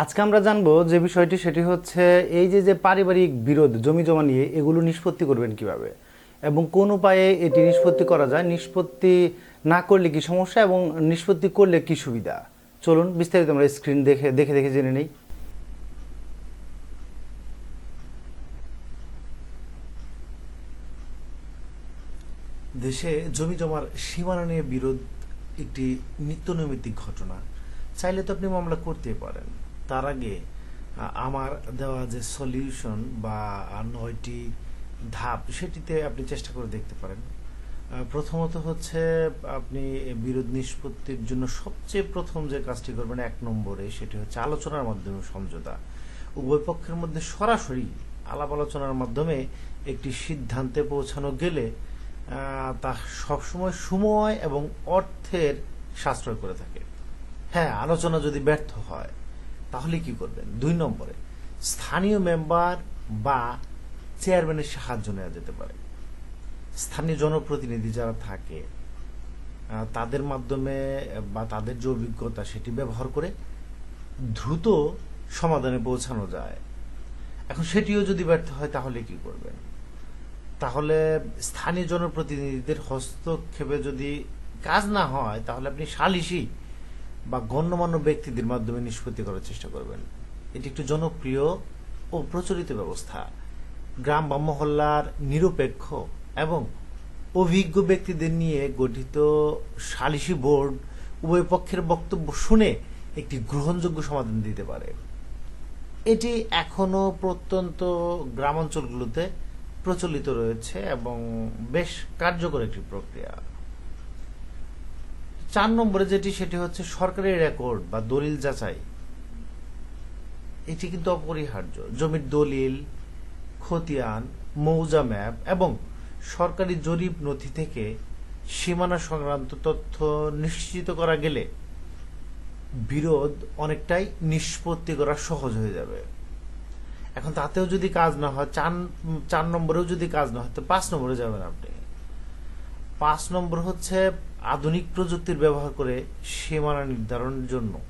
আজকে আমরা জানব যে বিষয়টি, সেটি হচ্ছে এই যে যে পারিবারিক বিরোধ, জমি জমা নিয়ে এগুলো নিষ্পত্তি করবেন কীভাবে? এবং কোন উপায়ে এটি নিষ্পত্তি করা যায়? নিষ্পত্তি না করলে কি সমস্যা এবং নিষ্পত্তি করলে কি সুবিধা? চলুন বিস্তারিত আমরা স্ক্রিন দেখে দেখে দেখে জেনে নেই। দেশে জমি জমার সীমানা নিয়ে বিরোধ একটি নিত্য নৈমিত্তিক ঘটনা। চাইলে তো আপনি মামলা করতে পারেন। তার আগে আমার দেওয়া যে সলিউশন বা নয়টি ধাপ, সেটিতে আপনি চেষ্টা করে দেখতে পারেন। প্রথমত হচ্ছে, আপনি বিরোধ নিষ্পত্তির জন্য সবচেয়ে প্রথম যে কাজটি করবেন এক নম্বরে, সেটি হচ্ছে আলোচনার মাধ্যমে সমঝোতা। উভয় পক্ষের মধ্যে সরাসরি আলাপ আলোচনার মাধ্যমে একটি সিদ্ধান্তে পৌঁছানো গেলে তা সবসময় সময় এবং অর্থের সাশ্রয় করে থাকে। হ্যাঁ আলোচনা যদি ব্যর্থ হয় তাহলে কি করবেন? দুই নম্বরে, স্থানীয় মেম্বার বা চেয়ারম্যানের সাহায্য নেওয়া যেতে পারে। স্থানীয় জনপ্রতিনিধি যারা থাকে তাদের মাধ্যমে বা তাদের যে অভিজ্ঞতা সেটি ব্যবহার করে দ্রুত সমাধানে পৌঁছানো যায়। এখন সেটিও যদি ব্যর্থ হয়, তাহলে কি করবেন? তাহলে স্থানীয় জনপ্রতিনিধিদের হস্তক্ষেপে যদি কাজ না হয়, তাহলে আপনি সালিশি বা গণ্যমান্য ব্যক্তিদের মাধ্যমে নিষ্পত্তি করার চেষ্টা করবেন। এটি একটি জনপ্রিয় ও প্রচলিত ব্যবস্থা। গ্রাম বা মহল্লার নিরপেক্ষ এবং অভিজ্ঞ ব্যক্তিদের নিয়ে গঠিত সালিশি বোর্ড উভয় পক্ষের বক্তব্য শুনে একটি গ্রহণযোগ্য সমাধান দিতে পারে। এটি এখনও প্রত্যন্ত গ্রামাঞ্চলগুলোতে প্রচলিত রয়েছে এবং বেশ কার্যকর একটি প্রক্রিয়া। চার নম্বরে যেটি, সেটি হচ্ছে সরকারি রেকর্ড বা দলিল যাচাই। এটি কিন্তু অপরিহার্য। জমির দলিল, খতিয়ান, মৌজা ম্যাপ এবং সরকারি জরিপ নথি থেকে সীমানা সংক্রান্ত তথ্য নিশ্চিত করা গেলে বিরোধ অনেকটাই নিষ্পত্তি করা সহজ হয়ে যাবে। এখন তাতেও যদি কাজ না হয়, চার চার নম্বরেও যদি কাজ না হয়, তো পাঁচ নম্বরে যাবেন আপনি। পাঁচ নম্বর হচ্ছে আধুনিক প্রযুক্তির ব্যবহার করে সীমানা নির্ধারণের জন্য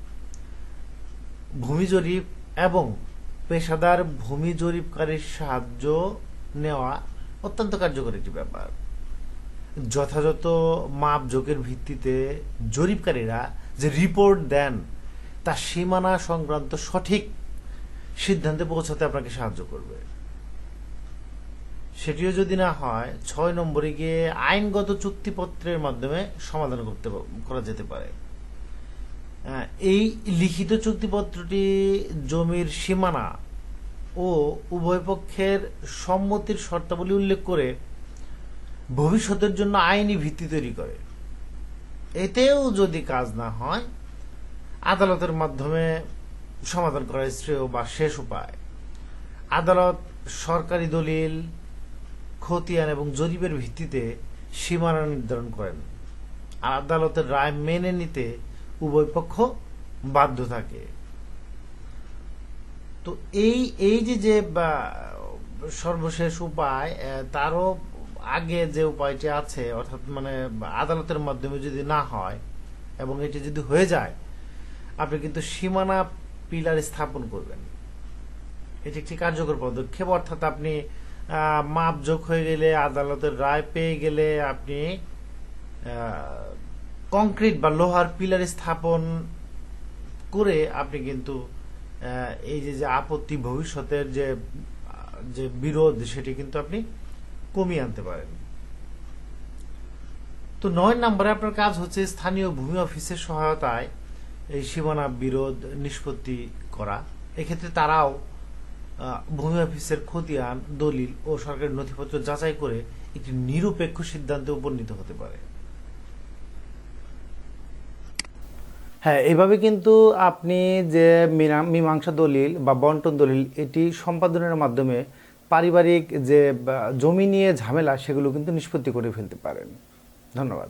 ভূমি জরিপ এবং পেশাদার ভূমি জরিপকারীর সাহায্য নেওয়া অত্যন্ত কার্যকর একটি ব্যাপার। যথাযথ মাপজোকের ভিত্তিতে জরিপকারীরা যে রিপোর্ট দেন, তা সীমানা সংক্রান্ত সঠিক সিদ্ধান্তে পৌঁছাতে আপনাকে সাহায্য করবে। সেটিও যদি না হয়, ছয় নম্বরে গিয়ে আইনগত চুক্তিপত্রের মাধ্যমে সমাধান করতে করা যেতে পারে। এই লিখিত চুক্তিপত্রটি জমির সীমানা ও উভয় পক্ষের সম্মতির শর্তাবলী উল্লেখ করে ভবিষ্যতের জন্য আইনি ভিত্তি তৈরি করে। এতেও যদি কাজ না হয়, আদালতের মাধ্যমে সমাধান করা শ্রেয় বা শেষ উপায়। আদালত সরকারি দলিল খতিয়ান এবং জরিপের ভিত্তিতে সীমানা নির্ধারণ করেন। আর আদালতের রায় মেনে নিতে উভয় পক্ষ বাধ্য থাকে। তো এই এই যে যে সর্বশেষ উপায় তারও আগে যে উপায়টি আছে, অর্থাৎ মানে আদালতের মাধ্যমে যদি না হয় এবং এটি যদি হয়ে যায়, আপনি কিন্তু সীমানা পিলার স্থাপন করবেন। এটি একটি কার্যকর পদক্ষেপ, অর্থাৎ আপনি আহ, মাপ যোগ হয়ে গেলে আদালতের রায় পেয়ে গেলে আপনি কংক্রিট বা লোহার পিলার স্থাপন করে আপনি কিন্তু এই যে যে আপত্তি ভবিষ্যতের যে যে বিরোধ সেটি কিন্তু আপনি কমিয়ে আনতে পারেন। তো নয় নম্বরে আপনার কাজ হচ্ছে স্থানীয় ভূমি অফিসের সহায়তায় এই সীমানা বিরোধ নিষ্পত্তি করা। এক্ষেত্রে তারাও ভূমি অফিসের খতিয়ান দলিল ও সরকারি নথিপত্র যাচাই করে একটি নিরপেক্ষ সিদ্ধান্তে উপনীত হতে পারে। হ্যাঁ এইভাবে কিন্তু আপনি যে মীমাংসা দলিল বা বন্টন দলিল, এটি সম্পাদনের মাধ্যমে পারিবারিক যে জমি নিয়ে ঝামেলা, সেগুলো কিন্তু নিষ্পত্তি করে ফেলতে পারেন। ধন্যবাদ।